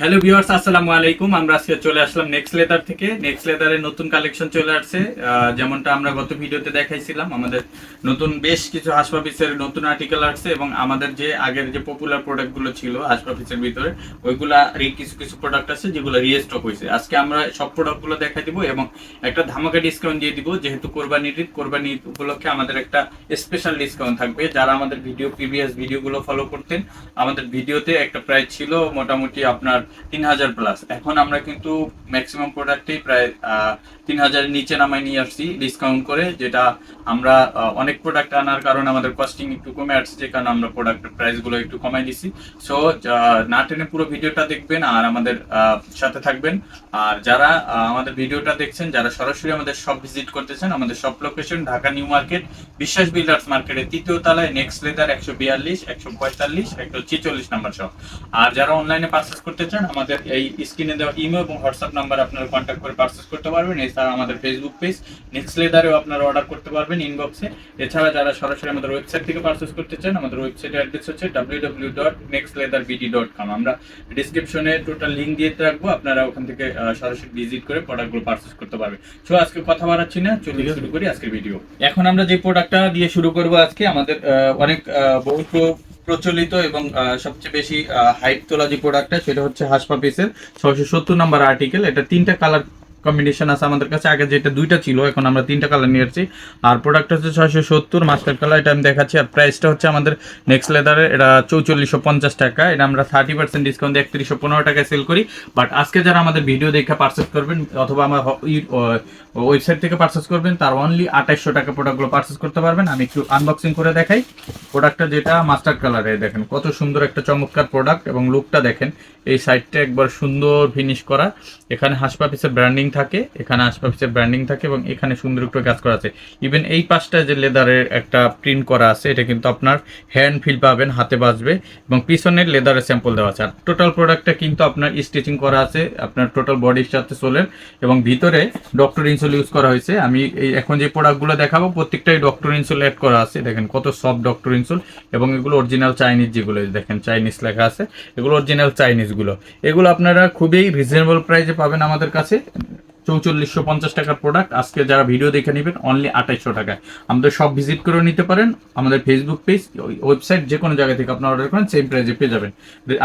Hello viewers আসসালামু আলাইকুম। আমরা আজকে চলে আসলাম নেক্সট লেদার থেকে। নেক্সট লেদারের নতুন কালেকশন চলে আসছে। যেমনটা আমরা গত ভিডিওতে দেখাইছিলাম, আমাদের নতুন বেশ কিছু হাসপাপিসের নতুন আর্টিকেল আসছে এবং আমাদের যে আগের যে পপুলার প্রোডাক্টগুলো ছিল হাসপাপিসের ভিতরে, ওইগুলা কিছু কিছু প্রোডাক্ট আছে যেগুলো রিস্টক হয়েছে আজকে আমরা সব প্রোডাক্টগুলো দেখাই দিব এবং একটা ধামাকা ডিসকাউন্ট দিয়ে দিব, যেহেতু কোরবানির ঈদ, কোরবানি উপলক্ষে আমাদের একটা স্পেশাল ডিসকাউন্ট থাকবে। যারা আমাদের ভিডিও প্রিভিয়াস ভিডিওগুলো ফলো করতেন, আমাদের ভিডিওতে একটা প্রাইস ছিল মোটামুটি আপনার তিন হাজার প্লাস এখন আমরা কিন্তু ম্যাক্সিমাম প্রোডাক্টেই প্রায় তিন হাজারের নিচে নামায় নিয়ে আসছি ডিসকাউন্ট করে, যেটা আমরা অনেক প্রোডাক্ট আনার কারণে আমাদের কস্টিং একটু কমে আসছে কারণে আমরা প্রোডাক্টের প্রাইসগুলো একটু কমাই দিছি। সো না টেনে পুরো ভিডিওটা দেখবেন আর আমাদের সাথে থাকবেন। আর যারা আমাদের ভিডিওটা দেখছেন, যারা সরাসরি আমাদের সব ভিজিট করতেছেন আমাদের সব location Dhaka new market, Biswas builders মার্কেটের তৃতীয় তলায় নেক্সট লেদার একশো বিয়াল্লিশ, একশো পঁয়তাল্লিশ, একশো ছেচল্লিশ নাম্বার সহ আর যারা অনলাইনে পারচেস করতে চান আমাদের এই স্ক্রিনে দেওয়া ইমেল এবং হোয়াটসঅ্যাপ নাম্বার আপনারা কন্ট্যাক্ট করে পারচেস করতে পারবেন। এছাড়া আমাদের ফেসবুক পেজ নেক্সট লেদারেও আপনারা অর্ডার করতে পারবেন ইনবক্সে এছাড়া যারা সরাসরি আমাদের ওয়েবসাইট থেকে পারচেস করতে চান আমাদের ওয়েবসাইটের অ্যাড্রেস হচ্ছে W W dot next leather BD dot com আমরা ডিসক্রিপশনে টোটাল লিঙ্ক দিয়ে রাখব আপনারা ওখান থেকে সরাসরি ভিজিট করে প্রোডাক্টগুলো পারচেস করতে পারবেন। সো আজকে কথা বাড়াচ্ছি না চলুন শুরু করি আজকের ভিডিও এখন আমরা যে প্রোডাক্টটা দিয়ে শুরু করব আজকে আমাদের অনেক আহ, বহু প্র- প্রচলিত এবং সবচেয়ে বেশি হাইট তোলা যে প্রোডাক্টটা সেটা হচ্ছে হাসপাপিসের ছয়শো সত্তর নাম্বার আর্টিকেল এটা তিনটা কালার কম্বিনেশন আছে আমাদের কাছে। আগে যেটা দুইটা ছিল, এখন আমরা তিনটা কালার নিয়ে আসছি আর প্রোডাক্ট হচ্ছে ছয়শো সত্তর মাস্টার কালার এটা আমি দেখাচ্ছি। আর প্রাইসটা হচ্ছে আমাদের নেক্সট লেদারের এটা চৌচল্লিশশো পঞ্চাশ টাকা। এটা আমরা থার্টি পার্সেন্ট ডিসকাউন্ট একত্রিশশো পনেরো টাকায় সেল করি। বাট আজকে যারা আমাদের ভিডিও দেখে পার্চেস করবেন, অথবা আমার ওয়েবসাইট থেকে পার্চেস করবেন, তার অনলি আঠাইশশো টাকা প্রোডাক্টগুলো পার্চেস করতে পারবেন। আমি একটু আনবক্সিং করে দেখাই। প্রোডাক্টটা যেটা মাস্টার কালারে দেখেন, কত সুন্দর একটা চমৎকার প্রোডাক্ট এবং লুকটা দেখেন। এই সাইডটা একবার সুন্দর ফিনিশ করা। এখানে হাসপাপিসের ব্র্যান্ডিং থাকে, এখানে আশপাশের ব্র্যান্ডিং থাকে এবং এখানে সুন্দর একটু কাজ করা আছে। ইভেন এই পাশটা যে লেদারের একটা প্রিন্ট করা আছে, এটা কিন্তু আপনার হ্যান্ড ফিল পাবেন, হাতে বাজবে এবং পিছনের লেদারের স্যাম্পল দেওয়া আছে। আর টোটাল প্রোডাক্টটা কিন্তু আপনার স্টিচিং করা আছে, আপনার টোটাল বডির সাথে সোলের এবং ভিতরে ডক্টর ইনসোল ইউজ করা হয়েছে। আমি এই এখন যে প্রোডাক্টগুলো দেখাবো, প্রত্যেকটাই ডক্টর ইনসোল অ্যাড করা আছে। দেখেন কত সফট ডক্টর ইনসোল এবং এগুলো অরিজিনাল চাইনিজ যেগুলো, দেখেন চাইনিজ লেখা আছে। এগুলো অরিজিনাল চাইনিজগুলো এগুলো আপনারা খুবই রিজনেবল প্রাইসে পাবেন আমাদের কাছে। চৌচল্লিশশো পঞ্চাশ টাকার প্রোডাক্ট আজকে যারা ভিডিও দেখে নেবেন অনলি আঠাইশশো টাকায়। আমাদের সব ভিজিট করে নিতে পারেন। আমাদের ফেসবুক পেজ ওয়েবসাইট যে কোনো জায়গা থেকে আপনারা অর্ডার করেন সেম প্রাইসে পেয়ে যাবেন।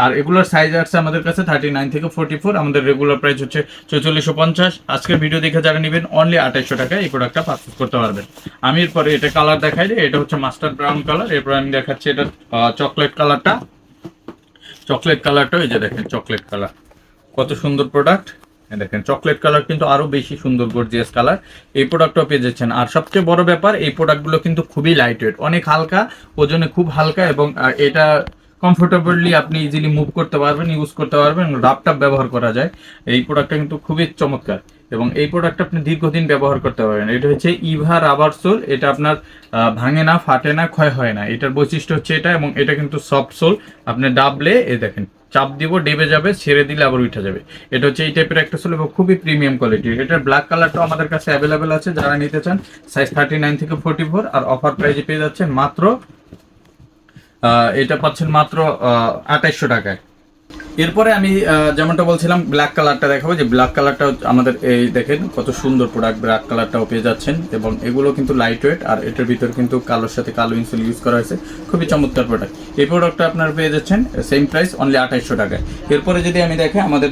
আর এগুলোর সাইজ আছে আমাদের কাছে থার্টি নাইন থেকে ফোর্টি ফোর আমাদের রেগুলার প্রাইস হচ্ছে চৌচল্লিশশো পঞ্চাশ। আজকের ভিডিও দেখে যারা নেবেন অনলি আঠাইশশো টাকায় এই প্রোডাক্টটা পারচেস করতে পারবেন। আমি এরপরে এটা কালার দেখাই দিই। এটা হচ্ছে মাস্টার ব্রাউন কালার এরপর আমি দেখাচ্ছি এটা চকলেট কালারটা চকলেট কালারটা এই যে দেখেন চকলেট কালার কত সুন্দর প্রোডাক্ট দেখেন চকলেট কালার কিন্তু আরও বেশি সুন্দর গর্জিয়াস কালার এই প্রোডাক্টটাও পেয়ে যাচ্ছেন। আর সবচেয়ে বড় ব্যাপার, এই প্রোডাক্টগুলো কিন্তু খুবই লাইট ওয়েট অনেক হালকা, ওজনে খুব হালকা এবং এটা কমফোর্টেবলি আপনি ইজিলি মুভ করতে পারবেন ইউজ করতে পারবেন ল্যাপটপ ব্যবহার করা যায়। এই প্রোডাক্টটা কিন্তু খুবই চমৎকার। এবং এই প্রোডাক্টটা আপনি দীর্ঘদিন ব্যবহার করতে পারবেন। এটা হচ্ছে ইভা রাবার সোল এটা আপনার ভাঙে না, ফাটে না, ক্ষয় হয় না। এটার বৈশিষ্ট্য হচ্ছে এটা এবং এটা কিন্তু সফট সোল আপনি ডাবলে এ দেখেন চাপ দিব, ডেবে যাবে, ছেড়ে দিলে আবার উঠে যাবে। এটা হচ্ছে এই টাইপের একটা সোল এবং খুবই প্রিমিয়াম কোয়ালিটির এটার ব্ল্যাক কালারটাও আমাদের কাছে অ্যাভেলেবেল আছে, যারা নিতে চান সাইজ থার্টি নাইন থেকে ফোর্টি ফোর আর অফার প্রাইজে পেয়ে যাচ্ছেন মাত্র এটা পাচ্ছেন মাত্র আঠাইশশো টাকায়। এরপরে আমি যেমনটা বলছিলাম ব্ল্যাক কালারটা দেখাবো। যে ব্ল্যাক কালারটা আমাদের এই দেখেন, কত সুন্দর প্রোডাক্ট ব্ল্যাক কালারটাও পেয়ে যাচ্ছেন। এবং এগুলো কিন্তু লাইট ওয়েট আর এটার ভিতর কিন্তু কালোর সাথে কালো ইনসুল ইউজ করা হয়েছে। খুবই চমৎকার প্রোডাক্ট এই প্রোডাক্টটা আপনারা পেয়ে যাচ্ছেন সেম প্রাইস অনলি আঠাইশশো টাকায়। এরপরে যদি আমি দেখে, আমাদের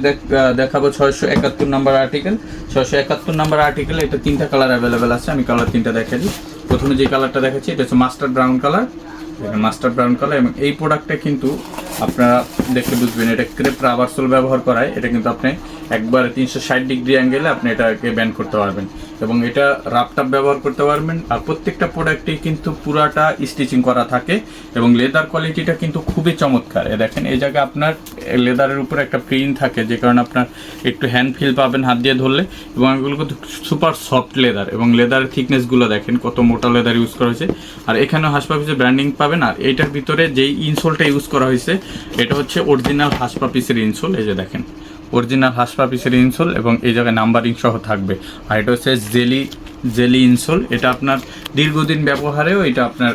দেখাবো ছয়শো একাত্তর নাম্বার আর্টিকেল ছয়শো একাত্তর নাম্বার আর্টিকেল এটা তিনটা কালার অ্যাভেলেবেল আছে, আমি কালার তিনটা দেখা দিই। প্রথমে যে কালারটা দেখাচ্ছি, এটা হচ্ছে master brown colour master brown colour এবং এই প্রোডাক্টটা কিন্তু আপনারা দেখে বুঝবেন, এটা ক্রেপ রাবার সোল ব্যবহার করায়, এটা কিন্তু আপনি একবার তিনশো ষাট ডিগ্রি অ্যাঙ্গেলে আপনি এটাকে ব্যান করতে পারবেন। এবং এটা রাপটাপ ব্যবহার করতে পারবেন। আর প্রত্যেকটা প্রোডাক্টেই কিন্তু পুরাটা স্টিচিং করা থাকে। এবং লেদার কোয়ালিটিটা কিন্তু খুবই চমৎকার। এ দেখেন, এই জায়গায় আপনার লেদারের উপর একটা প্রিন্ট থাকে, যে কারণে আপনার একটু হ্যান্ড ফিল পাবেন হাত দিয়ে ধরলে। এবং এগুলো কিন্তু সুপার সফট লেদার এবং লেদারের থিকনেসগুলো দেখেন, কত মোটা লেদার ইউজ করা হয়েছে। আর এখানেও হাসপাপিসের ব্র্যান্ডিং পাবেন। আর এইটার ভিতরে যেই ইনসোলটা ইউজ করা হয়েছে, এটা হচ্ছে অরিজিনাল হাসপাপিসের ইনসোল এই যে দেখেন। অরিজিনাল হাসপাপিসের ইনসোল এবং এই জায়গায় নাম্বারিং সহ থাকবে। আর এটা হচ্ছে জেলি জেলি ইনসোল এটা আপনার দীর্ঘদিন ব্যবহারেও এটা আপনার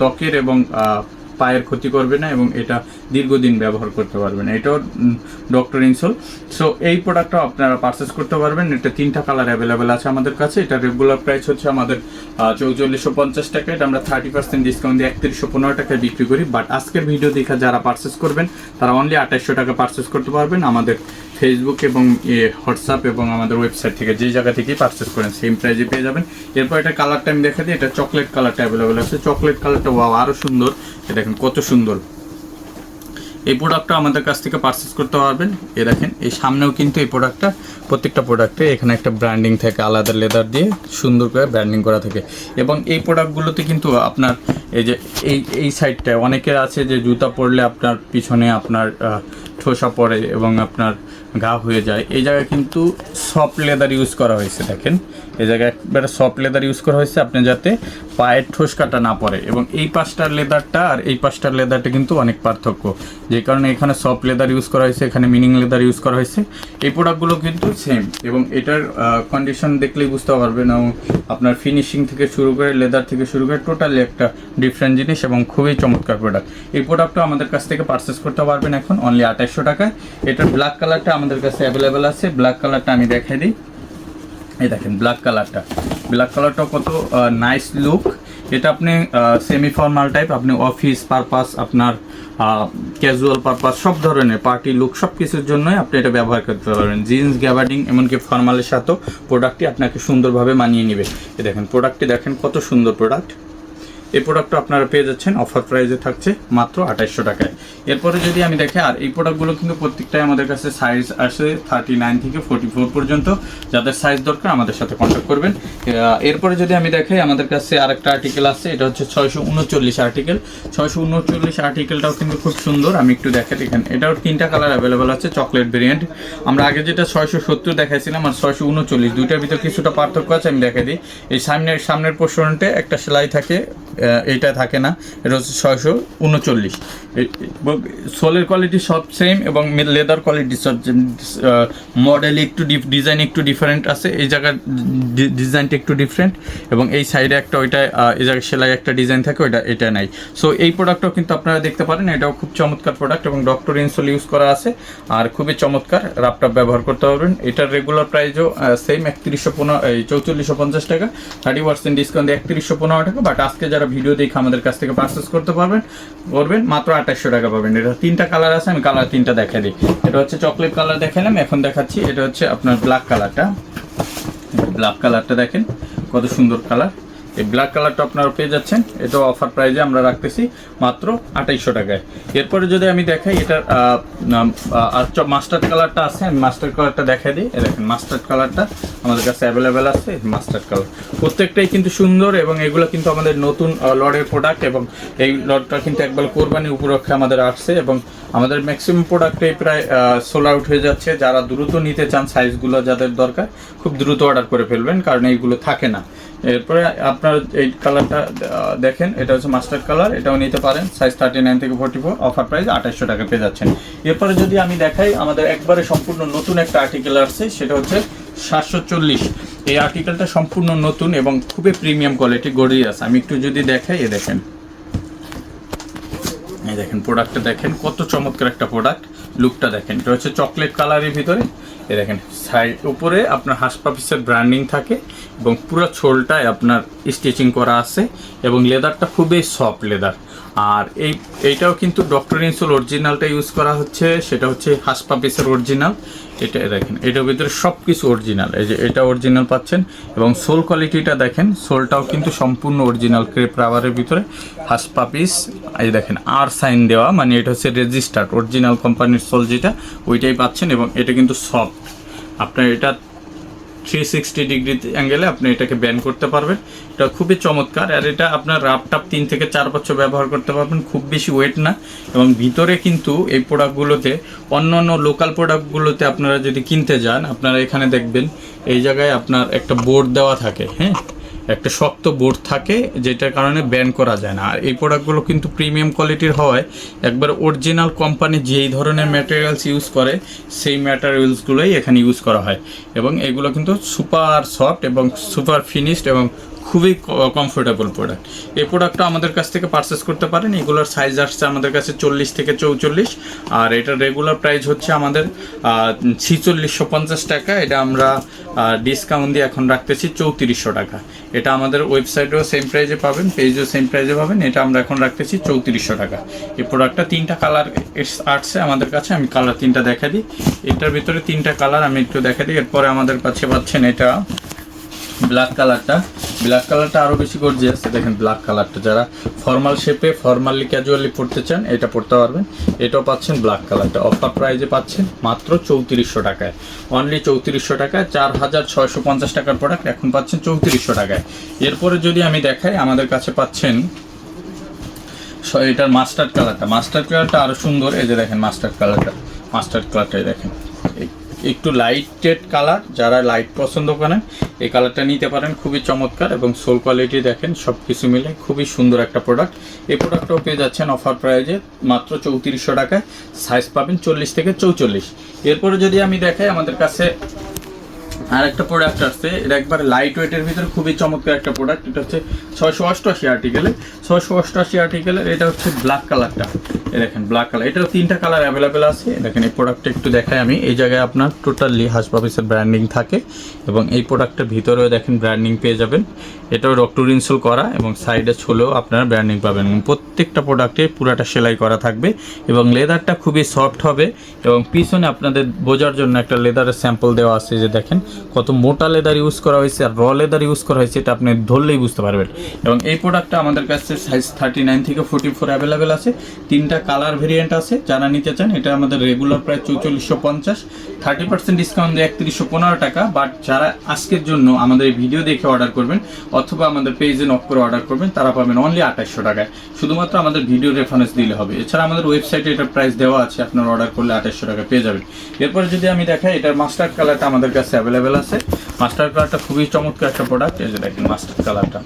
ত্বকের এবং পায়ের ক্ষতি করবে না এবং এটা দীর্ঘদিন ব্যবহার করতে পারবেন এটাও ডক্টর ইনসোল সো এই প্রোডাক্টটা আপনারা পারচেস করতে পারবেন। এটা তিনটা কালার অ্যাভেলেবেল আছে আমাদের কাছে। এটা রেগুলার প্রাইস হচ্ছে আমাদের চৌচল্লিশশো পঞ্চাশ টাকা। এটা আমরা থার্টি পার্সেন্ট ডিসকাউন্ট দিয়ে একত্রিশশো পনেরো টাকায় বিক্রি করি। বাট আজকের ভিডিও দেখে যারা পারচেস করবেন, তারা অনলি আঠাশশো টাকা পারচেস করতে পারবেন। আমাদের ফেসবুক এবং হোয়াটসঅ্যাপ এবং আমাদের ওয়েবসাইট থেকে যে জায়গা থেকেই পারচেস করেন সেম প্রাইজে পেয়ে যাবেন। এরপর এটা কালারটা আমি দেখা দিই এটা চকলেট কালারটা অ্যাভেলেবেল আছে। চকলেট কালারটা ওয়াও আরও সুন্দর। এ দেখেন কত সুন্দর। এই প্রোডাক্টটা আমাদের কাছ থেকে পারচেস করতে পারবেন। এ দেখেন, এই সামনেও কিন্তু এই প্রোডাক্টটা প্রত্যেকটা প্রোডাক্টে এখানে একটা ব্র্যান্ডিং থাকে, আলাদা লেদার দিয়ে সুন্দর করে ব্র্যান্ডিং করা থাকে। এবং এই প্রোডাক্টগুলোতে কিন্তু আপনার, এই যে, এই এই সাইডটায় অনেকের আছে যে জুতা পরলে আপনার পিছনে আপনার ঠোসা পড়ে এবং আপনার ঘা হয়ে যায়। এই জায়গায় কিন্তু সফট লেদার ইউজ করা হয়েছে দেখেন। এই জায়গায় একবারে সফট লেদার ইউজ করা হয়েছে আপনি যাতে পায়ের ঠোস কাটা না পড়ে। এবং এই পাশটার লেদারটা আর এই পাশটার লেদারটা কিন্তু অনেক পার্থক্য। যে কারণে এখানে সফট লেদার ইউজ করা হয়েছে, এখানে মিনিং লেদার ইউজ করা হয়েছে। এই প্রোডাক্টগুলো কিন্তু সেম এবং এটার কন্ডিশন দেখলেই বুঝতে পারবেন এবং আপনার ফিনিশিং থেকে শুরু করে লেদার থেকে শুরু করে টোটালি একটা ডিফারেন্ট জিনিস এবং খুবই চমৎকার প্রোডাক্ট এই প্রোডাক্টটা আমাদের কাছ থেকে পারচেস করতে পারবেন এখন অনলি আঠাশশো টাকায়। এটার ব্ল্যাক কালারটা আমাদের কাছে অ্যাভেলেবেল আছে। ব্ল্যাক কালারটা আমি দেখাই দিই। এই দেখেন ব্ল্যাক কালারটা ব্ল্যাক কালারটা কত নাইস লুক এটা আপনি সেমি ফর্মাল টাইপ আপনি অফিস পারপাস আপনার ক্যাজুয়াল পারপাস সব ধরনের পার্টি লুক সব কিছুর জন্যই আপনি এটা ব্যবহার করতে পারবেন। জিন্স গ্যাবার্ডিং এমনকি ফর্মালের সাথেও প্রোডাক্টটি আপনাকে সুন্দরভাবে মানিয়ে নেবে। এ দেখেন প্রোডাক্টটি দেখেন কত সুন্দর প্রোডাক্ট এই প্রোডাক্টটা আপনারা পেয়ে যাচ্ছেন। অফার প্রাইসে থাকছে মাত্র আঠাইশশো টাকায়। এরপরে যদি আমি দেখি, আর এই প্রোডাক্টগুলো কিন্তু প্রত্যেকটাই আমাদের কাছে সাইজ আসে থার্টি নাইন থেকে ফোর্টি ফোর পর্যন্ত। যাদের সাইজ দরকার আমাদের সাথে কন্ট্যাক্ট করবেন। এরপরে যদি আমি দেখাই, আমাদের কাছে আরেকটা আর্টিকেল আছে। এটা হচ্ছে ছয়শো উনচল্লিশ আর্টিকেল ছয়শো উনচল্লিশ আর্টিকেলটাও কিন্তু খুব সুন্দর। আমি একটু দেখে এখানে এটাও তিনটা কালার অ্যাভেলেবেল আছে চকলেট ভেরিয়েন্ট আমরা আগে যেটা ছয়শো সত্তর দেখাইছিলাম আর ছয়শো উনচল্লিশ, দুইটার ভিতরে কিছুটা পার্থক্য আছে, আমি দেখাই দিই। এই সামনের সামনের পোর্শনটে একটা সেলাই থাকে এইটা থাকে না। এটা হচ্ছে ছয়শো উনচল্লিশ। সোলের কোয়ালিটি সব সেম এবং লেদার কোয়ালিটি সব মডেল একটু ডিজাইন একটু ডিফারেন্ট আছে। এই জায়গার ডিজাইনটা একটু ডিফারেন্ট এবং এই সাইডে একটা ওইটা এই জায়গায় সেলাই একটা ডিজাইন থাকে, ওইটা, এটা নাই। সো এই প্রোডাক্টটাও কিন্তু আপনারা দেখতে পারেন। এটাও খুব চমৎকার প্রোডাক্ট এবং ডক্টর ইনসোল ইউজ করা আছে। আর খুবই চমৎকার ল্যাপটপ ব্যবহার করতে পারবেন। এটার রেগুলার প্রাইসও সেম একত্রিশশো পনেরো চৌচল্লিশশো পঞ্চাশ টাকা। থার্টি পার্সেন্ট ডিসকাউন্ট একত্রিশশো পনেরো টাকা। বাট আজকে যারা ভিডিও দেখে আমাদের কাছ থেকে পারচেস করতে পারবেন, করবেন, মাত্র আঠাশশো টাকা পাবেন। এটা তিনটা কালার আছে, আমি কালার তিনটা দেখা দিই। এটা হচ্ছে চকলেট কালার দেখালাম, এখন দেখাচ্ছি, এটা হচ্ছে আপনার ব্ল্যাক কালারটা ব্ল্যাক কালারটা দেখেন, কত সুন্দর কালার এই ব্ল্যাক কালারটা আপনারা পেয়ে যাচ্ছেন। এটা অফার প্রাইজে আমরা রাখতেছি মাত্র আঠাইশশো টাকায়। এরপরে যদি আমি দেখাই, এটার মাস্টার্ড কালারটা আছে, আমি মাস্টার্ড কালারটা দেখাই দিই। দেখেন মাস্টার্ড কালারটা আমাদের কাছে অ্যাভেলেবেল আছে মাস্টার্ড কালার প্রত্যেকটাই কিন্তু সুন্দর এবং এগুলো কিন্তু আমাদের নতুন লডের প্রোডাক্ট এবং এই লডটা কিন্তু একবার কোরবানি উপলক্ষে আমাদের আসছে এবং আমাদের ম্যাক্সিমাম প্রোডাক্টেই প্রায় সোল আউট হয়ে যাচ্ছে। যারা দ্রুত নিতে চান সাইজগুলো যাদের দরকার, খুব দ্রুত অর্ডার করে ফেলবেন, কারণ এইগুলো থাকে না। এরপরে আপনার এই কালারটা দেখেন, এটা হচ্ছে মাস্টার কালার এটাও নিতে পারেন সাইজ থার্টি নাইন থেকে ফোর্টি ফোর অফার প্রাইস আঠাশশো টাকা পেয়ে যাচ্ছেন। এরপরে যদি আমি দেখাই, আমাদের একবারে সম্পূর্ণ নতুন একটা আর্টিকেল আসছে, সেটা হচ্ছে সাতশো চল্লিশ। এই আর্টিকেলটা সম্পূর্ণ নতুন এবং খুবই প্রিমিয়াম কোয়ালিটি গড়িয়াস আমি একটু যদি দেখাই, এ দেখেন। এই দেখেন প্রোডাক্টটা দেখেন, কত চমৎকার একটা প্রোডাক্ট লুকটা দেখেন, এটা হচ্ছে চকলেট কালারের ভিতরে। এ দেখেন সাইড উপরে আপনার হাসপাপিসের ব্র্যান্ডিং থাকে। এবং পুরো ছোলটায় আপনার স্টিচিং করা আছে এবং লেদারটা খুবই সফট লেদার। আর এই, এইটাও কিন্তু ডক্টর ইনসোল অরিজিনালটা ইউজ করা হচ্ছে, সেটা হচ্ছে হাসপাপিসের অরিজিনাল এটা দেখেন, এটার ভিতরে সব কিছু অরিজিনাল এই যে এটা অরিজিনাল পাচ্ছেন এবং সোল কোয়ালিটিটা দেখেন, সোলটাও কিন্তু সম্পূর্ণ অরিজিনাল ক্রেপ রাবারের ভিতরে। হাসপাপিস, এই দেখেন, আর সাইন দেওয়া মানে এটা হচ্ছে রেজিস্টার্ড অরিজিনাল কোম্পানির সোল যেটা, ওইটাই পাচ্ছেন এবং এটা কিন্তু সফট আপনার এটা থ্রি সিক্সটি ডিগ্রি অ্যাঙ্গেলে আপনি এটাকে ব্যান করতে পারবেন। এটা খুবই চমৎকার, আর এটা আপনার রাপটাপ তিন থেকে চার বছর ব্যবহার করতে পারবেন, খুব বেশি ওয়েট না। এবং ভিতরে কিন্তু এই প্রোডাক্টগুলোতে অন্য অন্য লোকাল প্রোডাক্টগুলোতে আপনারা যদি কিনতে যান, আপনারা এখানে দেখবেন, এই জায়গায় আপনার একটা বোর্ড দেওয়া থাকে হ্যাঁ? একটা শক্ত বোর্ড থাকে যেটার কারণে ব্যান করা যায় না। আর এই প্রোডাক্টগুলো কিন্তু প্রিমিয়াম কোয়ালিটির হওয়ায় একবার অরিজিনাল কোম্পানি যেই ধরনের ম্যাটেরিয়ালস ইউজ করে, সেই ম্যাটেরিয়ালসগুলোই এখানে ইউজ করা হয়। এবং এগুলো কিন্তু সুপার সফট এবং সুপার ফিনিশড এবং খুবই কমফোর্টেবল প্রোডাক্ট এই প্রোডাক্টটা আমাদের কাছ থেকে পারচেস করতে পারেন। এগুলোর সাইজ আসছে আমাদের কাছে চল্লিশ থেকে চৌচল্লিশ। আর এটার রেগুলার প্রাইস হচ্ছে আমাদের ছিচল্লিশশো পঞ্চাশ টাকা। এটা আমরা ডিসকাউন্ট দিয়ে এখন রাখতেছি চৌত্রিশশো টাকা। এটা আমাদের ওয়েবসাইটেও সেম প্রাইজে পাবেন পেজেও সেম প্রাইজে পাবেন। এটা আমরা এখন রাখতেছি চৌত্রিশশো টাকা। এই প্রোডাক্টটা তিনটা কালার আসছে আমাদের কাছে। আমি কালার তিনটা দেখা দিই। এটার ভিতরে তিনটা কালার আমি একটু দেখা দিই। এরপরে আমাদের কাছে পাচ্ছেন এটা ব্ল্যাক কালারটা ব্ল্যাক কালারটা আরও বেশি গর্জিয়াস দেখেন ব্ল্যাক কালারটা যারা ফর্মাল শেপে ফর্মালি ক্যাজুয়ালি পড়তে চান, এটা পড়তে পারবেন। এটাও পাচ্ছেন ব্ল্যাক কালারটা অফার প্রাইজে পাচ্ছেন মাত্র চৌত্রিশশো টাকায়। অনলি চৌত্রিশশো টাকায়। চার হাজার ছয়শো পঞ্চাশ টাকার প্রোডাক্ট এখন পাচ্ছেন চৌত্রিশশো টাকায়। এরপরে যদি আমি দেখাই, আমাদের কাছে পাচ্ছেন এটার মাস্টার্ড কালারটা মাস্টার্ড কালারটা আরও সুন্দর। এই যে দেখেন মাস্টার্ড কালারটা মাস্টার্ড কালারটাই দেখেন। এ- একটু লাইটেড কালার যারা লাইট পছন্দ করেন, এই কালারটা নিতে পারেন, খুবই চমৎকার এবং সোল কোয়ালিটি দেখেন সব কিছু মিলে খুবই সুন্দর একটা প্রোডাক্ট এই প্রোডাক্টটাও পেয়ে যাচ্ছেন অফার প্রাইজে মাত্র চৌত্রিশশো টাকায় সাইজ পাবেন চল্লিশ থেকে চৌচল্লিশ। এরপরে যদি আমি দেখাই, আমাদের কাছে আর একটা প্রোডাক্ট আসছে, এটা একবার লাইট ওয়েটের ভিতরে খুবই চমৎকার একটা প্রোডাক্ট এটা হচ্ছে ছয়শো অষ্টআশি আর্টিকেলের ছয়শো অষ্টআশি আর্টিকেলের এটা হচ্ছে ব্ল্যাক কালারটা এই দেখেন ব্ল্যাক কালার এটাও তিনটা কালার অ্যাভেলেবেল আছে। দেখেন, এই প্রোডাক্টটা একটু দেখাই আমি। এই জায়গায় আপনার টোটালি হাসপাবিসের ব্র্যান্ডিং থাকে এবং এই প্রোডাক্টের ভিতরেও দেখেন ব্র্যান্ডিং পেয়ে যাবেন। এটাও ডক্টর ইনসুল করা এবং সাইডে ছোলেও আপনারা ব্র্যান্ডিং পাবেন। প্রত্যেকটা প্রোডাক্টে পুরাটা সেলাই করা থাকবে এবং লেদারটা খুবই সফট হবে এবং পিছনে আপনাদের বোঝার জন্য একটা লেদারের স্যাম্পল দেওয়া আছে, যে দেখেন কত মোটা লেদার ইউজ করা হয়েছে আর র লেদার ইউজ করা হয়েছে, এটা আপনি ধরলেই বুঝতে পারবেন। এবং এই প্রোডাক্টটা আমাদের কাছে সাইজ থার্টি নাইন থেকে ফোর্টি ফোর অ্যাভেলেবেল আছে। তিনটা কালার ভেরিয়েন্ট আছে, যারা নিতে চান, এটা আমাদের রেগুলার প্রায় চৌচল্লিশশো পঞ্চাশ। থার্টি পার্সেন্ট ডিসকাউন্ট দিয়ে একত্রিশশো পনেরো টাকা। বাট যারা আজকের জন্য আমাদের এই ভিডিও দেখে অর্ডার করবেন, অথবা আমাদের পেজে নক করে অর্ডার করবেন, তারা পাবেন অনলি আঠাশশো টাকায়। শুধুমাত্র আমাদের ভিডিও রেফারেন্স দিলে হবে। এছাড়া আমাদের ওয়েবসাইটে এটার প্রাইস দেওয়া আছে, আপনার অর্ডার করলে আঠাশশো টাকা পেয়ে যাবেন। এরপরে যদি আমি দেখাই, এটার মাস্টার্ড কালারটা আমাদের কাছে অ্যাভেলেবেল আছে। মাস্টার্ড কালারটা খুবই চমৎকার একটা প্রোডাক্ট এই যে দেখেন মাস্টার্ড কালারটা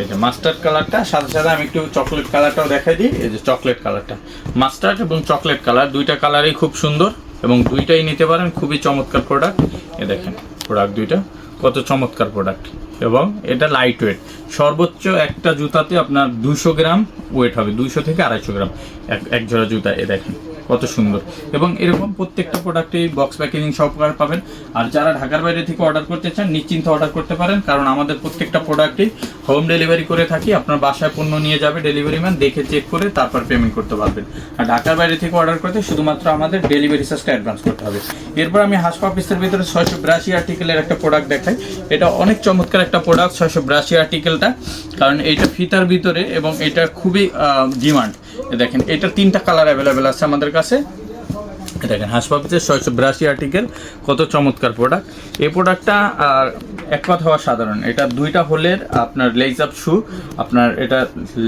এই যে মাস্টার্ড কালারটা সাথে সাথে আমি একটু চকলেট কালারটাও দেখাই দিই, এই যে চকলেট কালারটা মাস্টার্ড এবং চকলেট কালার দুইটা কালারই খুব সুন্দর এবং দুইটাই নিতে পারেন, খুবই চমৎকার প্রোডাক্ট এ দেখেন প্রোডাক্ট দুইটা, কত চমৎকার প্রোডাক্ট এবং এটা লাইট ওয়েট সর্বোচ্চ একটা জুতাতে আপনার দুশো গ্রাম ওয়েট হবে দুশো থেকে আড়াইশো গ্রাম, এক এক জোড়া জুতা এ দেখেন। কত সুন্দর। এবং এরকম প্রত্যেকটা প্রোডাক্টেই বক্স প্যাকেজিং সহকারে পাবেন। আর যারা ঢাকার বাইরে থেকে অর্ডার করতে চান, নিশ্চিন্ত অর্ডার করতে পারেন। কারণ আমাদের প্রত্যেকটা প্রোডাক্টই হোম ডেলিভারি করে থাকি। আপনার বাসায় পণ্য নিয়ে যাবে ডেলিভারি ম্যান দেখে চেক করে তারপর পেমেন্ট করতে পারবেন। আর ঢাকার বাইরে থেকে অর্ডার করতে শুধুমাত্র আমাদের ডেলিভারি চার্জটা অ্যাডভান্স করতে হবে। এরপর আমি হাসপা পিসের ভিতরে ছয়শো বিরাশি আর্টিকেলের একটা প্রোডাক্ট দেখাই। এটা অনেক চমৎকার একটা প্রোডাক্ট ছয়শো বিরাশি আর্টিকেলটা কারণ এটা ফিতার ভিতরে এবং এটা খুবই ডিমান্ড দেখেন, এটা তিনটা কালার অ্যাভেলেবেল আছে আমাদের কাছে। দেখেন হাসপাতালের ছয়শো বিরাশি আর্টিকেল কত চমৎকার প্রোডাক্ট এই প্রোডাক্টটা আর এক কথা হওয়া সাধারণ। এটা দুইটা হোলের আপনার লেস আপ শু আপনার এটা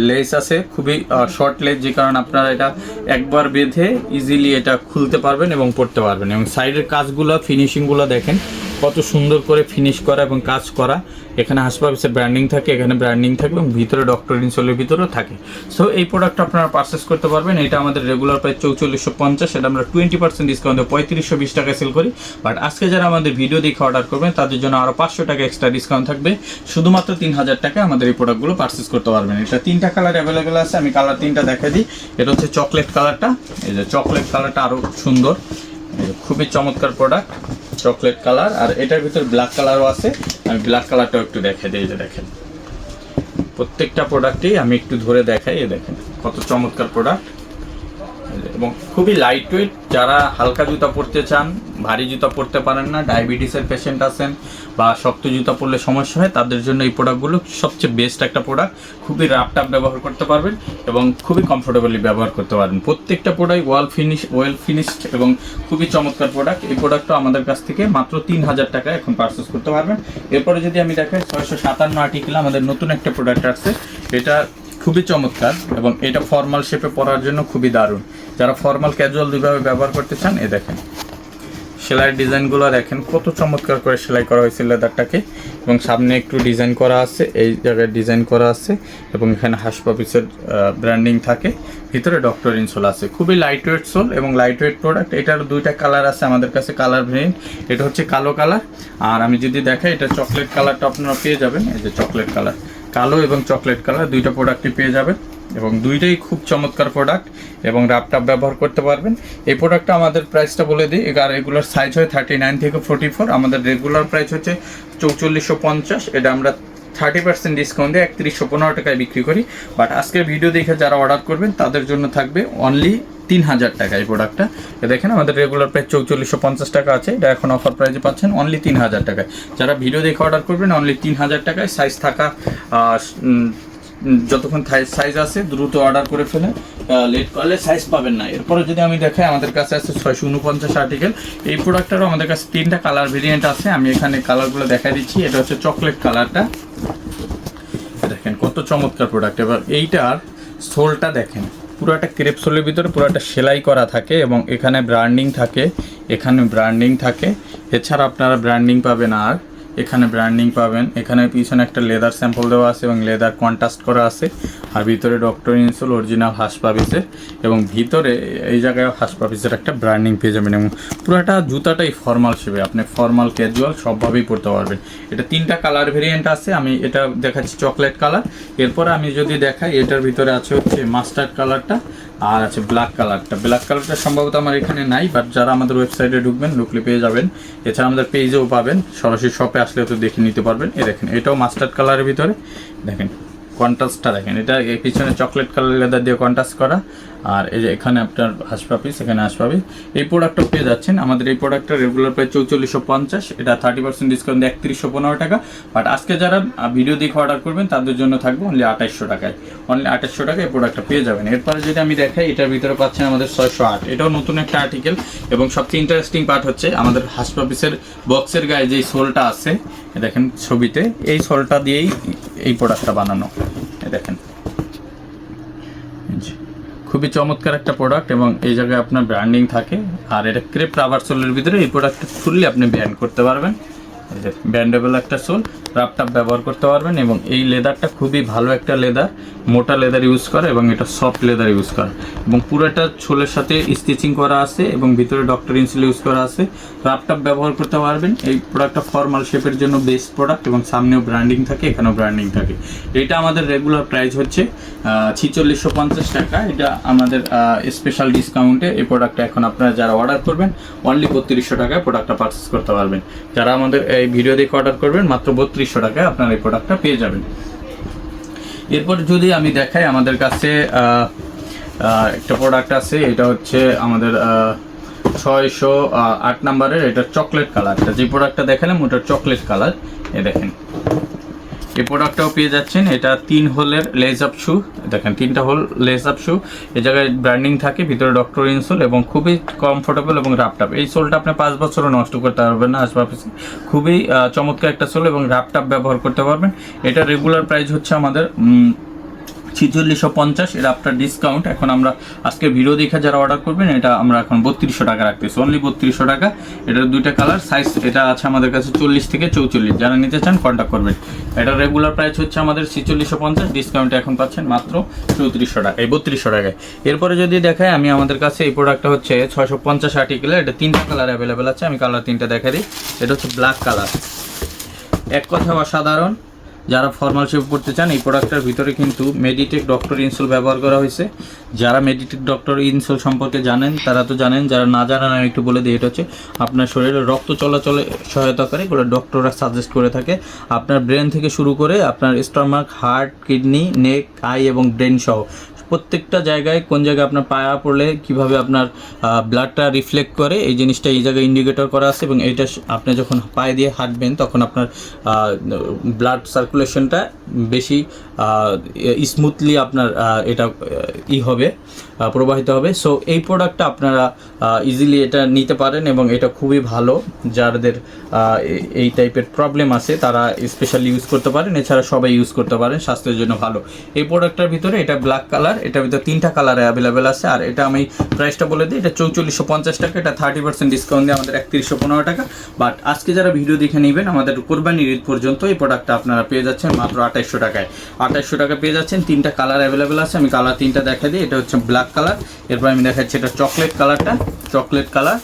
লেস আছে, খুবই শর্ট লেস যে কারণে আপনারা এটা একবার বেঁধে ইজিলি এটা খুলতে পারবেন এবং পড়তে পারবেন। এবং সাইডের কাজগুলো ফিনিশিংগুলো দেখেন কত সুন্দর করে ফিনিশ করা এবং কাজ করা। এখানে হাসপাতালের ব্র্যান্ডিং থাকে, এখানে ব্র্যান্ডিং থাকে এবং ভিতরে ডক্টর ইনসোলের ভিতরেও থাকে। সো এই প্রোডাক্টটা আপনারা পারচেস করতে পারবেন। এটা আমাদের রেগুলার প্রায় চৌচল্লিশশো পঞ্চাশ, এটা আমরা টোয়েন্টি পার্সেন্ট ডিসকাউন্ট পঁয়ত্রিশশো বিশ টাকা সেল করি। বাট আজকে যারা আমাদের ভিডিও দেখে অর্ডার করবেন, তাদের জন্য আরও পাঁচশো টাকা এক্সট্রা ডিসকাউন্ট থাকবে। শুধুমাত্র তিন হাজার টাকা আমাদের এই প্রোডাক্টগুলো পারচেস করতে পারবেন। এটা তিনটা কালার অ্যাভেলেবেল আছে, আমি কালার তিনটা দেখা দিই। এটা হচ্ছে চকলেট কালারটা এই যে চকলেট কালারটা আরও সুন্দর। খুবই চমৎকার প্রোডাক্ট চকলেট কালার, আর এটার ভিতর ব্ল্যাক কালারও আছে। আমি ব্ল্যাক কালারটাও একটু দেখে দিই যে দেখেন। প্রত্যেকটা প্রোডাক্টই আমি একটু ধরে দেখাই এ দেখেন, কত চমৎকার প্রোডাক্ট এবং খুবই লাইট ওয়েট যারা হালকা জুতা পরতে চান, ভারী জুতা পরতে পারেন না ডায়াবেটিসের পেশেন্ট আছেন বা শক্ত জুতা পরলে সমস্যা হয়, তাদের জন্য এই প্রোডাক্টগুলো সবচেয়ে বেস্ট একটা প্রোডাক্ট খুবই রাফটাপ ব্যবহার করতে পারবেন এবং খুবই কমফোর্টেবলি ব্যবহার করতে পারবেন। প্রত্যেকটা product wall finish well finished এবং খুবই চমৎকার প্রোডাক্ট এই প্রোডাক্টটা আমাদের কাছ থেকে মাত্র তিন হাজার টাকা এখন পারচেস করতে পারবেন। এরপরে যদি আমি দেখাই, ছয়শো সাতান্ন আর্টিকেল আমাদের নতুন একটা প্রোডাক্ট আসছে, এটা খুবই চমৎকার এবং এটা ফর্মাল শেপে পরার জন্য খুবই দারুণ। যারা ফর্মাল ক্যাজুয়াল দুইভাবে ব্যবহার করতে চান, এ দেখেন। সেলাইয়ের ডিজাইনগুলো দেখেন, কত চমৎকার করে সেলাই করা হয়েছে লেদারটাকে। এবং সামনে একটু ডিজাইন করা আছে, এই জায়গায় ডিজাইন করা আছে, এবং এখানে হাসপাপিসের ব্র্যান্ডিং থাকে। ভিতরে ডক্টর ইনসোল আছে। খুবই লাইট ওয়েট সোল এবং লাইট ওয়েট প্রোডাক্ট এটার দুইটা কালার আছে আমাদের কাছে কালার ভেরিয়েন্ট এটা হচ্ছে কালো কালার আর আমি যদি দেখাই, এটা চকলেট কালারটা আপনারা পেয়ে যাবেন। এই যে চকলেট কালার কালো এবং চকলেট কালার, দুইটা প্রোডাক্টই পেয়ে যাবেন এবং দুইটাই খুব চমৎকার প্রোডাক্ট এবং র্যাপটপ ব্যবহার করতে পারবেন। এই প্রোডাক্টটা আমাদের প্রাইসটা বলে দিই, আর রেগুলার সাইজ হয় থার্টি নাইন থেকে ফোর্টি ফোর আমাদের রেগুলার প্রাইস হচ্ছে চৌচল্লিশশো পঞ্চাশ, এটা আমরা থার্টি পার্সেন্ট ডিসকাউন্ট দিয়ে একত্রিশশো পনেরো টাকায় বিক্রি করি। বাট আজকের ভিডিও দেখে যারা অর্ডার করবেন, তাদের জন্য থাকবে অনলি তিন হাজার টাকা এই প্রোডাক্টটা দেখেন, আমাদের রেগুলার প্রাইস চৌচল্লিশশো পঞ্চাশ টাকা আছে। এটা এখন অফার প্রাইসে পাচ্ছেন অনলি তিন হাজার টাকায়। যারা ভিডিও দেখে অর্ডার করবেন অনলি তিন হাজার টাকায় সাইজ থাকা যতক্ষণ সাইজ আছে, দ্রুত অর্ডার করে ফেলে। লেট করলে সাইজ পাবেন না। এরপরে যদি আমি দেখাই, আমাদের কাছে আছে ছয়শো উনপঞ্চাশ আর্টিকেল এই প্রোডাক্টটারও আমাদের কাছে তিনটা কালার ভেরিয়েন্ট আছে। আমি এখানে কালারগুলো দেখাই দিচ্ছি। এটা হচ্ছে চকলেট কালারটা দেখেন, কত চমৎকার প্রোডাক্ট এবার এইটার সোলটা দেখেন। পুরো একটা ক্রেপ সোলের ভিতরে পুরো একটা সেলাই করা থাকে এবং এখানে ব্র্যান্ডিং থাকে। এখানে ব্র্যান্ডিং থাকে। এছাড়া আপনারা ব্র্যান্ডিং পাবেন আর এখানে ব্র্যান্ডিং পাবেন। এখানে পিছনে একটা লেদার স্যাম্পল দেওয়া আছে এবং লেদার কন্ট্রাস্ট করা আছে। আর ভিতরে ডক্টর ইনসুল অরিজিনাল হাসপাবিসের এবং ভিতরে এই জায়গায় হাসপাবিসের একটা ব্র্যান্ডিং পেয়ে যাবেন এবং পুরোটা জুতাটাই ফর্মাল শেপে আপনি ফর্মাল ক্যাজুয়াল সবভাবেই পরতে পারবেন। এটা তিনটা কালার ভেরিয়েন্ট আছে, আমি এটা দেখাচ্ছি চকলেট কালার এরপরে আমি যদি দেখাই, এটার ভিতরে আছে হচ্ছে মাস্টার্ড কালারটা আর আছে ব্ল্যাক কালারটা ব্ল্যাক কালারটা সম্ভবত আমার এখানে নাই বাট যারা আমাদের ওয়েবসাইটে ঢুকবেন ঢুকলে পেয়ে যাবেন। এছাড়া আমাদের পেজেও পাবেন। সরাসরি শপে আসলে তো দেখে নিতে পারবেন। এ দেখেন, এটাও মাস্টার্ড কালারের ভিতরে। দেখেন কন্ট্রাস্টটা দেখেন। এটা পিছনে চকলেট কালার লেদার দিয়ে কন্ট্রাস্ট করা। আর এই যে এখানে আপনার হাসপাপিস এখানে হাসপাপিস এই প্রোডাক্টও পেয়ে যাচ্ছেন। আমাদের এই প্রোডাক্টটা রেগুলার প্রাইস চৌচল্লিশশো পঞ্চাশ। এটা থার্টি পার্সেন্ট ডিসকাউন্ট একত্রিশশো পনেরো টাকা। বাট আজকে যারা ভিডিও দেখে অর্ডার করবেন, তাদের জন্য থাকবে অনলি আঠাইশশো টাকায়। অনলি আঠাইশশো টাকায় এই প্রোডাক্টটা পেয়ে যাবেন। এরপরে যদি আমি দেখাই, এটার ভিতরে পাচ্ছেন আমাদের ছয়শো আট। এটাও নতুন একটা আর্টিকেল এবং সবচেয়ে ইন্টারেস্টিং পার্ট হচ্ছে, আমাদের হাসপাপিসের বক্সের গায়ে যে সোলটা আছে দেখেন ছবিতে এই সলটা দিয়েই এই প্রোডাক্টটা বানানো। দেখেন। খুবই চমৎকার একটা প্রোডাক্ট এবং এই জায়গায় আপনার ব্র্যান্ডিং থাকে। আর এটা ক্রেপ রাবার সোলের ভিতরে এই প্রোডাক্টটা খুললে আপনি ব্যান্ড করতে পারবেন। ব্যান্ডেবল একটা সোল রাপটাপ ব্যবহার করতে পারবেন এবং এই লেদারটা খুবই ভালো একটা লেদার, মোটা লেদার ইউজ করে এবং এটা সফট লেদার ইউজ করে। এবং পুরোটা ছোলের সাথে স্টিচিং করা আছে এবং ভিতরে ডক্টর ইনসুল ইউজ করা আছে। রাপটাপ ব্যবহার করতে পারবেন, এই প্রোডাক্টটা ফর্মাল শেপের জন্য বেস্ট প্রোডাক্ট এবং সামনেও ব্র্যান্ডিং থাকে, এখানেও ব্র্যান্ডিং থাকে। এটা আমাদের রেগুলার প্রাইস হচ্ছে ছিচল্লিশশো পঞ্চাশ টাকা। এটা আমাদের স্পেশাল ডিসকাউন্টে এই প্রোডাক্টটা এখন আপনারা যারা অর্ডার করবেন অনলি বত্রিশশো টাকায় প্রোডাক্টটা পারচেস করতে পারবেন। যারা আমাদের এই ভিডিও দেখে অর্ডার করবেন, মাত্র বত্রিশশো টাকায় আপনারা এই প্রোডাক্টটা পেয়ে যাবেন। এরপর যদি আমি দেখাই আমাদের কাছে একটা প্রোডাক্ট আছে, এটা হচ্ছে আমাদের ছয়শো আট নাম্বারের এটা চকলেট কালারটা যে প্রোডাক্টটা দেখালাম, ওটা চকলেট কালার এ দেখেন। এই প্রোডাক্টটাও পেয়ে যাচ্ছেন। এটা তিন হোলের লেজ আপ শু দেখেন, তিনটা হোল লেজ আপ শু এ জায়গায় ব্র্যান্ডিং থাকে, ভিতরে ডক্টর ইনসোল এবং খুবই কমফোর্টেবল এবং রাপটাপ এই সোলটা আপনি পাঁচ বছরও নষ্ট করতে পারবেন না আশপাশে খুবই চমৎকার একটা সোল এবং রাপটাপ ব্যবহার করতে পারবেন। এটা রেগুলার প্রাইস হচ্ছে আমাদের ছিচল্লিশশো পঞ্চাশ এটা আপনার ডিসকাউন্ট এখন আমরা আজকে ভিডিও দেখে যারা অর্ডার করবেন, এটা আমরা এখন বত্রিশশো টাকা রাখতেছি। অনলি বত্রিশশো টাকা। এটার দুইটা কালার সাইজ এটা আছে আমাদের কাছে চল্লিশ থেকে চৌচল্লিশ। যারা নিতে চান কন্ট্যাক্ট করবেন। এটা রেগুলার প্রাইস হচ্ছে আমাদের ছিচল্লিশশো পঞ্চাশ ডিসকাউন্টে এখন পাচ্ছেন মাত্র চৌত্রিশশো টাকা, এই বত্রিশশো টাকায়। এরপরে যদি দেখাই আমি আমাদের কাছে এই প্রোডাক্টটা হচ্ছে ছয়শো পঞ্চাশ আর্টিকেলের এটা তিনটা কালার অ্যাভেলেবেল আছে, আমি কালার তিনটা দেখা দিই। এটা হচ্ছে ব্ল্যাক কালার এক কথা অসাধারণ। যারা ফর্মাল শেপ করতে চান, এই প্রোডাক্টের ভিতরে কিন্তু মেডিটেক ডক্টর ইনসোল ব্যবহার করা হয়েছে। যারা মেডিটেক ডক্টর ইনসোল সম্পর্কে জানেন, তারা তো জানেন, যারা না জানেন, আমি একটু বলে দিই, এটা হচ্ছে আপনার শরীরে রক্ত চলাচলে সহায়তা করে, এগুলো ডক্টররা সাজেস্ট করে থাকে। আপনার ব্রেন থেকে শুরু করে আপনার stomach heart kidney neck eye এবং ব্রেন সহ। প্রত্যেকটা জায়গায় কোন জায়গায় আপনার পায়া পড়লে কীভাবে আপনার ব্লাডটা রিফ্লেক্ট করে, এই জিনিসটা এই জায়গায় ইন্ডিকেটর করা আছে এবং এইটা আপনি যখন পায়ে দিয়ে হাঁটবেন তখন আপনার ব্লাড সার্কুলেশনটা বেশি স্মুথলি আপনার এটা ই হবে। প্রবাহিত হবে। সো এই প্রোডাক্টটা আপনারা ইজিলি এটা নিতে পারেন এবং এটা খুবই ভালো। যাদের এই টাইপের প্রবলেম আছে, তারা স্পেশালি ইউজ করতে পারেন। এছাড়া সবাই ইউজ করতে পারেন, স্বাস্থ্যের জন্য ভালো। এই প্রোডাক্টটার ভিতরে এটা ব্ল্যাক কালার এটার ভিতরে তিনটা কালার অ্যাভেলেবেল আছে। আর এটা আমি প্রাইসটা বলে দিই, এটা চৌচল্লিশশো পঞ্চাশ টাকা। এটা থার্টি পার্সেন্ট ডিসকাউন্ট দিয়ে আমাদের একত্রিশশো পনেরো টাকা। বাট আজকে যারা ভিডিও দেখে নেবেন, আমাদের কোরবানির ঈদ পর্যন্ত এই প্রোডাক্টটা আপনারা পেয়ে যাচ্ছেন মাত্র আঠাইশশো টাকায়। আঠাইশশো টাকা পেয়ে যাচ্ছেন, তিনটা কালার অ্যাভেলেবেল আছে। আমি কালার তিনটা দেখা দিই। এটা হচ্ছে ব্ল্যাক কালার। এরপর আমি দেখাচ্ছি এটা চকলেট কালারটা। Chocolate colour.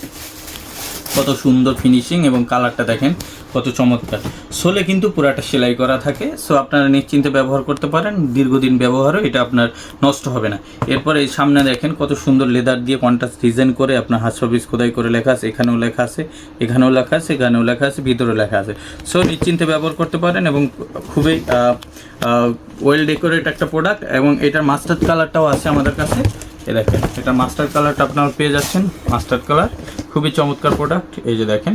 কত সুন্দর ফিনিশিং এবং কালারটা দেখেন, কত চমৎকার। সোলে কিন্তু পুরাটা সেলাই করা থাকে সো আপনারা নিশ্চিন্তে ব্যবহার করতে পারেন। দীর্ঘদিন ব্যবহারও এটা আপনার নষ্ট হবে না। এরপর এই সামনে দেখেন, কত সুন্দর লেদার দিয়ে কন্ট্রাস্ট ডিজাইন করে আপনার হাত সবিস খোদাই করে লেখা আছে, এখানেও লেখা আছে, এখানেও লেখা আছে, এখানেও লেখা আছে, ভিতরেও লেখা আছে। সো নিশ্চিন্তে ব্যবহার করতে পারেন এবং খুবই ওয়েল ডেকোরেট একটা প্রোডাক্ট এবং এটার মাস্টার্ড কালারটাও আছে আমাদের কাছে। এ দেখেন, এটা মাস্টার কালারটা আপনারা পেয়ে যাচ্ছেন মাস্টার কালার। খুবই চমৎকার প্রোডাক্ট এই যে দেখেন।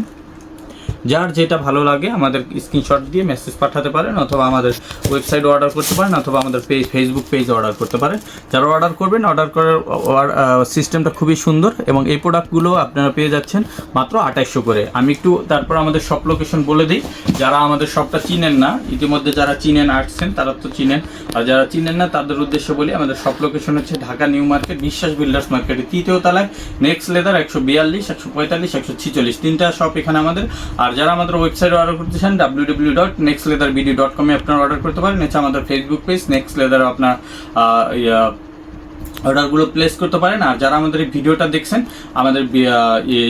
যার যেটা ভালো লাগে আমাদের স্ক্রিনশট দিয়ে মেসেজ পাঠাতে পারেন অথবা আমাদের ওয়েবসাইট অর্ডার করতে পারেন অথবা আমাদের পেজ ফেসবুক পেজ অর্ডার করতে পারেন। যারা অর্ডার করবেন অর্ডার করার সিস্টেমটা খুবই সুন্দর এবং এই প্রোডাক্টগুলো আপনারা পেয়ে যাচ্ছেন মাত্র আঠাইশশো করে। আমি একটু তারপর আমাদের সব লোকেশন বলে দিই। যারা আমাদের শপটা চিনেন না, ইতিমধ্যে যারা চিনেন, আসছেন, তারা তো চিনেন। আর যারা চিনেন না, তাদের উদ্দেশ্যে বলি, আমাদের সব লোকেশন হচ্ছে Dhaka new market, Biswas builders মার্কেটের তৃতীয় তলায় নেক্সট লেদার একশো বিয়াল্লিশ, একশো পঁয়তাল্লিশ, একশো ছিচল্লিশ। তিনটা শপ এখানে আমাদের। আর যারা আমাদের ওয়েবসাইটে অর্ডার করতে চান W W dot next leather BD dot কমে আপনারা অর্ডার করতে পারেন। এছাড়া আমাদের ফেসবুক পেজ নেক্সট লেদার আপনার অর্ডারগুলো প্লেস করতে পারেন। আর যারা আমাদের এই ভিডিওটা দেখছেন, আমাদের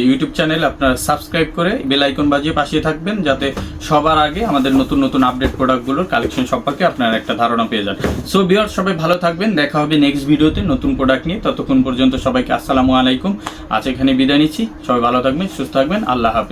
ইউটিউব চ্যানেল আপনারা সাবস্ক্রাইব করে বেল আইকন বাজিয়ে পাশে থাকবেন, যাতে সবার আগে আমাদের নতুন নতুন আপডেট প্রোডাক্টগুলোর কালেকশন সম্পর্কে আপনারা একটা ধারণা পেয়ে যান। সো বিয়ার সবাই ভালো থাকবেন। দেখা হবে নেক্সট ভিডিওতে নতুন প্রোডাক্ট নিয়ে। ততক্ষণ পর্যন্ত সবাইকে আসসালামু আলাইকুম। আজ এখানে বিদায় নিচ্ছি। সবাই ভালো থাকবেন, সুস্থ থাকবেন। আল্লাহ হাফিজ।